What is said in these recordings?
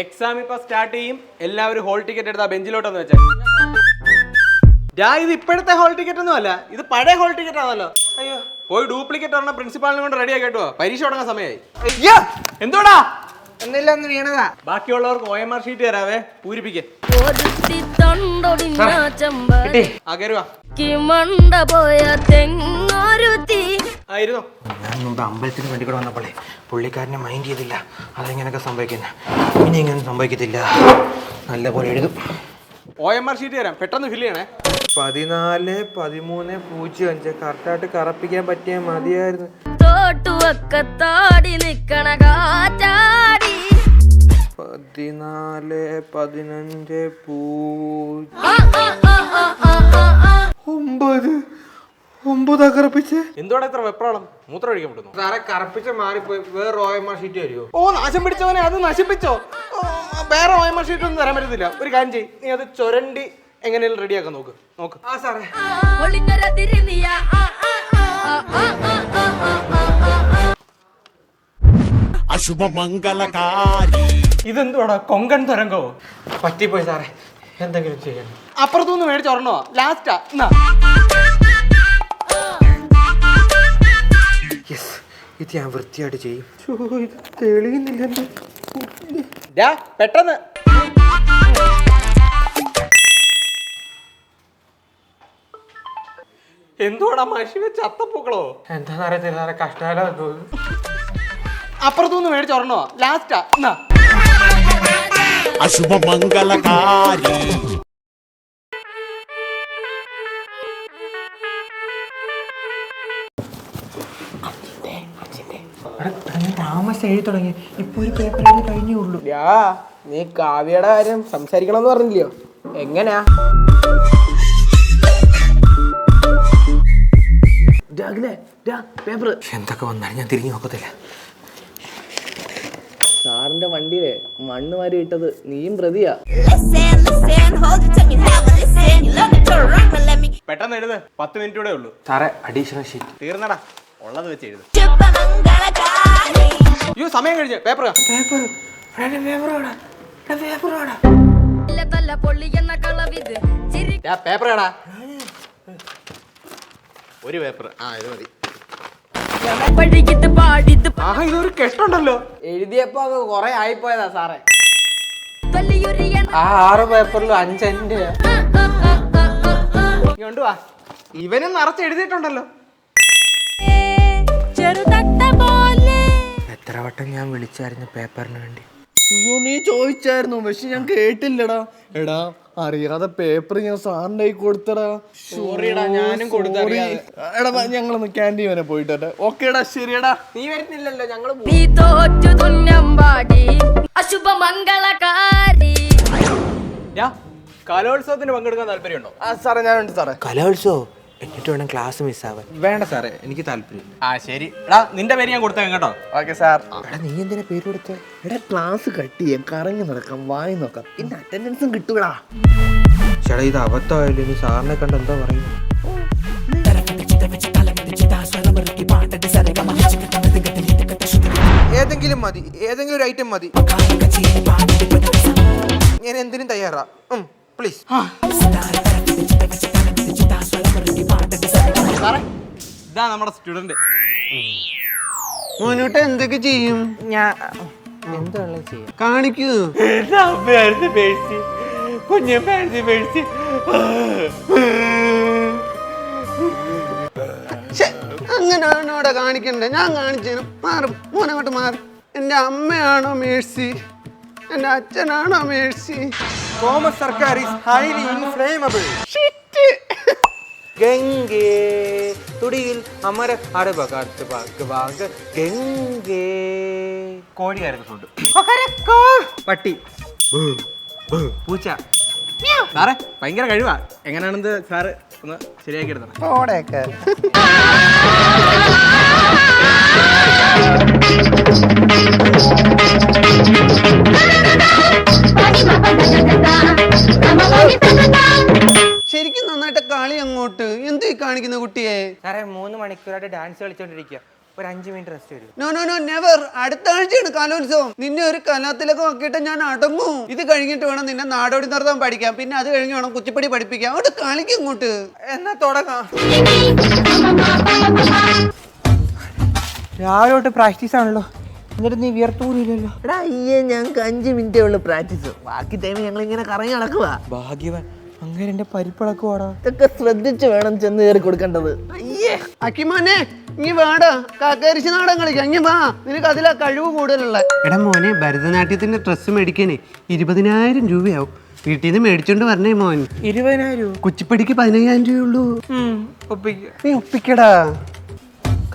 Exam ഇപ്പൊ start ചെയ്യും. എല്ലാവരും ഹോൾ ടിക്കറ്റ് എടുത്താ ബെഞ്ചിലോട്ടെന്ന് വെച്ചാൽ ഞാൻ ഇത് ഇപ്പോഴത്തെ ഹോൾ ടിക്കറ്റ് ഒന്നും അല്ല. ഇത് പഴയ ഹോൾ ടിക്കറ്റ് ആണല്ലോ. അയ്യോ. പോയി ഡ്യൂപ്ലിക്കേറ്റ് ഒരെണ്ണം പ്രിൻസിപ്പാളിനെ കൊണ്ട് റെഡി കേട്ടോ പരീക്ഷ തുടങ്ങാൻ സമയമായി അയ്യോ. എന്തോടാ? ഒന്നില്ല ഒന്ന് വീണതാ. ബാക്കിയുള്ളവർക്ക് ഒ എം ആർ ഷീറ്റ് തരാവേ. പൂരിപ്പിക്കേ. ആയിരുന്നു. അമ്പലത്തിന് വേണ്ടി കൂടെ വന്നപ്പോഴേ പുള്ളിക്കാരനെ മൈൻഡ് ചെയ്തില്ല. അതെങ്ങനെയൊക്കെ സംഭവിക്കുന്നത് ഇനി ഇങ്ങനെ സംഭവിക്കത്തില്ല. നല്ല പോലെ എഴുതും. ഒ എം ആർ ഷീറ്റ് തരാം. പെട്ടെന്ന് ഫില്ല് ചെയ്യണേ. പതിനാല് പതിമൂന്ന് പൂജ്യം അഞ്ച്. കറക്റ്റായിട്ട് കറപ്പിക്കാൻ പറ്റിയ മതിയായിരുന്നു. തോട്ടുവക്കത്താടി നിക്കണ കാറ്റാടി. പതിനാല് പതിനഞ്ച് പൂജ്യം. ഒമ്പത്. വെപ്രാളം ഒഴിക്കാൻ വേറെ ഷീറ്റ് ഓ നാശം അത് നശിപ്പിച്ചോ വേറെ ഷീറ്റ് ഒന്നും ഒരു കാര്യം നീ അത് നോക്ക് നോക്ക് ആ സാറേ ഇതെന്തുവാടാ കൊങ്കൺ തുരങ്കോ പറ്റിപ്പോയി സാറേ എന്തെങ്കിലും ചെയ്യണം അപ്പുറത്തുനിന്ന് മേടിച്ചോറണോ ലാസ്റ്റാ ഇത് ഞാൻ വൃത്തിയായിട്ട് ചെയ്യും. പെട്ടെന്ന്. എന്തോടാ മഷി വെച്ച് അത്തപ്പൂക്കളോ? എന്താന്ന് അറിയത്തില്ല സാറേ കഷ്ടാലോ അപ്പുറത്തുനിന്ന് മേടിച്ചോറണോ ലാസ്റ്റാ അശുഭമംഗളകാരി. താമസം എഴുതി തുടങ്ങി. ഇപ്പൊ ഒരു പേപ്പർ എഴുതി കഴിഞ്ഞേ ഉള്ളൂ. നീ കാവ്യയുടെ കാര്യം സംസാരിക്കണം എന്ന് പറഞ്ഞില്ലയോ എങ്ങനെയാ പേപ്പർ എന്തൊക്കെ വന്നാലും ഞാൻ തിരിഞ്ഞു നോക്കത്തില്ല. സാറിന്റെ വണ്ടിയിലെ മണ്ണ് വാരി ഇട്ടത് നീയും പ്രതിയാ. Listen, listen, hold your tongue and have a listen. You love it to run, but let me പെട്ടെന്ന് എഴുത്. പത്ത് മിനിറ്റ് കൂടെ ഉള്ളൂ. സാറേ അഡീഷണൽ ഷീറ്റ് തീർന്നടാ. ഉള്ളത് വെച്ച് എഴുത്. അയ്യോ സമയം കഴിഞ്ഞ് പേപ്പർ പേപ്പർ പേപ്പർ ഏടാ ഒരു പേപ്പർ ആ ഇത് മതി. ആഹാ ഇതൊരു കെട്ടുണ്ടല്ലോ. എഴുതിയപ്പോ അത് കൊറേ ആയിപ്പോയതാ സാറേ. ആ ആറ് പേപ്പറിലും അഞ്ച് എന്റെ ഇങ്ങോട്ട് വാ ഇവനും നിറച്ച് എഴുതിയിട്ടുണ്ടല്ലോ. എത്ര വട്ടം ഞാൻ വിളിച്ചായിരുന്നു പേപ്പറിന് വേണ്ടി? അയ്യോ നീ ചോദിച്ചായിരുന്നു. പക്ഷെ ഞാൻ കേട്ടില്ലടാ. എടാ അറിയാതെ പേപ്പർ ഞാൻ സാറിന്റെ കൈ കൊടുത്തടാ സോറിടാ ഞാനും കൊടുത്തറിയാതെ എടാ ഞങ്ങളൊന്ന് ക്യാന്റീൻ വരെ പോയിട്ടെ ഓക്കേടാ ശരിയടാ. നീ വരുന്നില്ലല്ലോ ഞങ്ങൾ നീ തോറ്റു തുന്നമ്പാടി അശുഭമംഗളകാരി. കലോത്സവത്തിന് പങ്കെടുക്കാൻ താല്പര്യമുണ്ടോ? ആ സാറേ ഞാനുണ്ട് സാറേ. കലോത്സവം? എന്നിട്ട് വേണം ക്ലാസ് മിസ്സാവാൻ വേണ്ട സാറേ എനിക്ക് താല്പര്യം ആ ശരി. എടാ നിന്റെ പേര് ഞാൻ കൊടുത്തേക്കാം കേട്ടോ. Okay sir. എടാ നീ എന്തിനാ പേര് കൊടുത്തേ? എടാ ക്ലാസ് കട്ട് ചെയ്യാം കറങ്ങി നടക്കാം വായി നോക്കാം. പിന്നെ അറ്റൻഡൻസും കിട്ടൂടാ. ചേട്ടാ ഇത് അബദ്ധമായില്ലേ? ഇനി സാറിനെ കണ്ട് എന്താ പറയും. ഏതെങ്കിലും മതി ഏതെങ്കിലും ഒരു ഐറ്റം മതി. ഞാൻ എന്തിനും തയ്യാറാ. പ്ലീസ് ഇതാ നമ്മുടെ സ്റ്റുഡന്റ്. മോനോട്ട് എന്തൊക്കെ ചെയ്യും? ഞാൻ എന്താണ് ചെയ്യാം? കാണിക്കൂ. അങ്ങനെയാണോ അവിടെ കാണിക്കണ്ടേ? ഞാൻ കാണിച്ചു മാറും മോനങ്ങോട്ട് മാറും. എന്റെ അമ്മയാണോ മേഴ്സി? എന്റെ അച്ഛനാണോ Mercy? Thomas Sarkar is highly inflammable ഗംഗേ. തുടിയിൽ അമര അട പകർത്ത് പാക്ക് പാക്ക് ഗംഗേ. കോഴിയായിരുന്നു ഫുഡ് പട്ടി. പൂച്ച. സാറേ ഭയങ്കര കഴിവാ. എങ്ങനെയാണെന്ന് സാറ് ഒന്ന് ശരിയാക്കി എടുത്തണം മണിക്കൂറായിട്ട് ഡാൻസ് കളിച്ചോണ്ടിരിക്കുക ഒരു അഞ്ച് മിനിറ്റ് റെസ്റ്റ് വരും. നോ നോ നോ നെവർ അടുത്ത ആഴ്ചയാണ് കലോത്സവം. നിന്നെ ഒരു കലാത്തിലൊക്കെ നോക്കിയിട്ട് ഞാൻ അടങ്ങും. ഇത് കഴിഞ്ഞിട്ട് വേണം നിന്നെ നാടോടി നൃത്തം പഠിക്കാം പിന്നെ അത് കഴിഞ്ഞ് വേണം കുച്ചിപ്പടി പഠിപ്പിക്കാം അങ്ങോട്ട് കളിക്കും ഇങ്ങോട്ട്. എന്നാ തുടങ്ങാം. രാവിലെ തൊട്ട് പ്രാക്ടീസ് ആണല്ലോ. എന്നിട്ട് നീ വിയർത്തൂരില്ലല്ലോ എടാ അയ്യേ ഞങ്ങൾക്ക് അഞ്ച് മിനിറ്റേ ഉള്ളൂ പ്രാക്ടീസ് ബാക്കി ടൈം ഞങ്ങൾ ഇങ്ങനെ കറങ്ങി നടക്കുക ഭാഗ്യവാൻ അങ്ങനെ എന്റെ പരിപ്പിളക്കുവാടാ ഇതൊക്കെ ശ്രദ്ധിച്ച് വേണം ചെന്ന് കയറി കൊടുക്കേണ്ടത്. അയ്യേ അക്കിമോനെ ഇനി വേടാ. കാക്കരിശ് നാടൻ കളിക്കാം. ഇനി വാ. നിനക്ക് അതിലാ കഴിവ് കൂടുതലുള്ള എടാ മോനെ ഭരതനാട്യത്തിന്റെ ഡ്രസ്സ് മേടിക്കാനേ. ഇരുപതിനായിരം രൂപയാവും. വീട്ടിൽ നിന്ന് മേടിച്ചോണ്ട് വരണേ മോൻ. ഇരുപതിനായിരം രൂപ? കുച്ചിപ്പടിക്ക് പതിനയ്യായിരം രൂപയുള്ളൂ. നീ ഒപ്പിക്കടാ.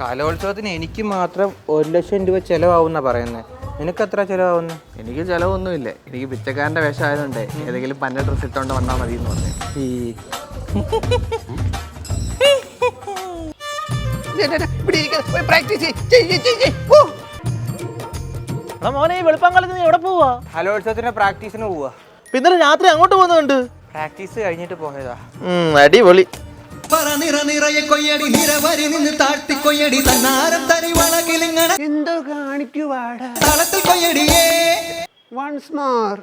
കലോത്സവത്തിന് എനിക്ക് മാത്രം ഒരു ലക്ഷം രൂപ ചെലവാവുന്ന പറയുന്നത് നിനക്ക് എത്ര ചെലവാവുന്ന? എനിക്ക് ചിലവൊന്നുമില്ല. എനിക്ക് പിച്ചക്കാരന്റെ വേഷം ആയതുകൊണ്ട് ഏതെങ്കിലും പന്ന ഡ്രസ് ഇട്ടോണ്ട് വന്നാൽ മതി എന്ന് പറഞ്ഞു. ഈ ഇവിടെ ഇരിക്കാതെ പോയി പ്രാക്ടീസ്. എടാ മോനെ ഈ വെളുപ്പാങ്കാലത്ത് നീ എവിടെ പോവാ? കലോത്സവത്തിന്റെ പ്രാക്ടീസിന് പോവാ. പിന്നെ രാത്രി അങ്ങോട്ട് പോകുന്നുണ്ട്. പ്രാക്ടീസ് കഴിഞ്ഞിട്ട് പോയതാ അടിപൊളി. എന്തോ കൊയ്യടിയേ. വൺസ് മോർ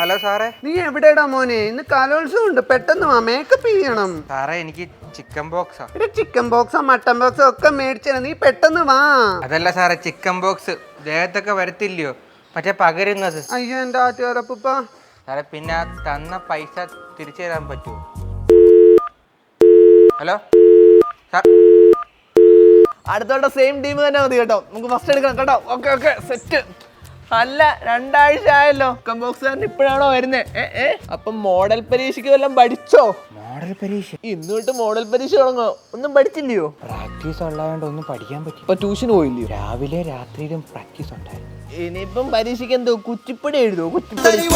ഹലോ സാറേ. നീ എവിടെടാ മോനെ? ഇന്ന് കലോത്സവം ഉണ്ട്. പെട്ടെന്ന് വാ മേക്കപ്പ് ചെയ്യണം. സാറേ എനിക്ക് ചിക്കൻ ബോക്സാ ചിക്കൻ ബോക്സോ മട്ടൻ ബോക്സോ ഒക്കെ മേടിച്ചാ നീ പെട്ടെന്ന് വാ. അതല്ല സാറേ ചിക്കൻ ബോക്സ് ദേഹത്തൊക്കെ വരത്തില്ലയോ? മറ്റേ പകരുന്നത്. അയ്യോ എന്റെ ആറ്റുകാരപ്പ സാറേ പിന്നെ തന്ന പൈസ തിരിച്ചു തരാൻ പറ്റുമോ ഹലോ? അടുത്തോട്ട അടുത്തോട്ട് സെയിം ടീം തന്നെ മതി കേട്ടോ. നമുക്ക് ഫസ്റ്റ് എടുക്കണം. കേട്ടോ? Okay okay. സെറ്റ് അല്ല രണ്ടാഴ്ച ആയല്ലോ കമ്പോക്സ് സാറിന് ഇപ്പോഴാണോ വരുന്നേ? ഏ അപ്പം മോഡൽ പരീക്ഷയ്ക്ക് വല്ലതും പഠിച്ചോ? മോഡൽ പരീക്ഷ. ഇന്ന് തൊട്ട് മോഡൽ പരീക്ഷ തുടങ്ങോ ഒന്നും പഠിച്ചില്ലയോ? പ്രാക്ടീസ് ഉള്ളതുകൊണ്ട് ഒന്നും പഠിക്കാൻ പറ്റി ഇപ്പൊ ട്യൂഷൻ പോയില്ലയോ? രാവിലെ രാത്രിയിലും പ്രാക്ടീസ് ഉണ്ടായിരുന്നു. ഇനിയിപ്പം പരീക്ഷയ്ക്ക് എന്തോ കുച്ചിപ്പടി എഴുതോ കുച്ചിപ്പടി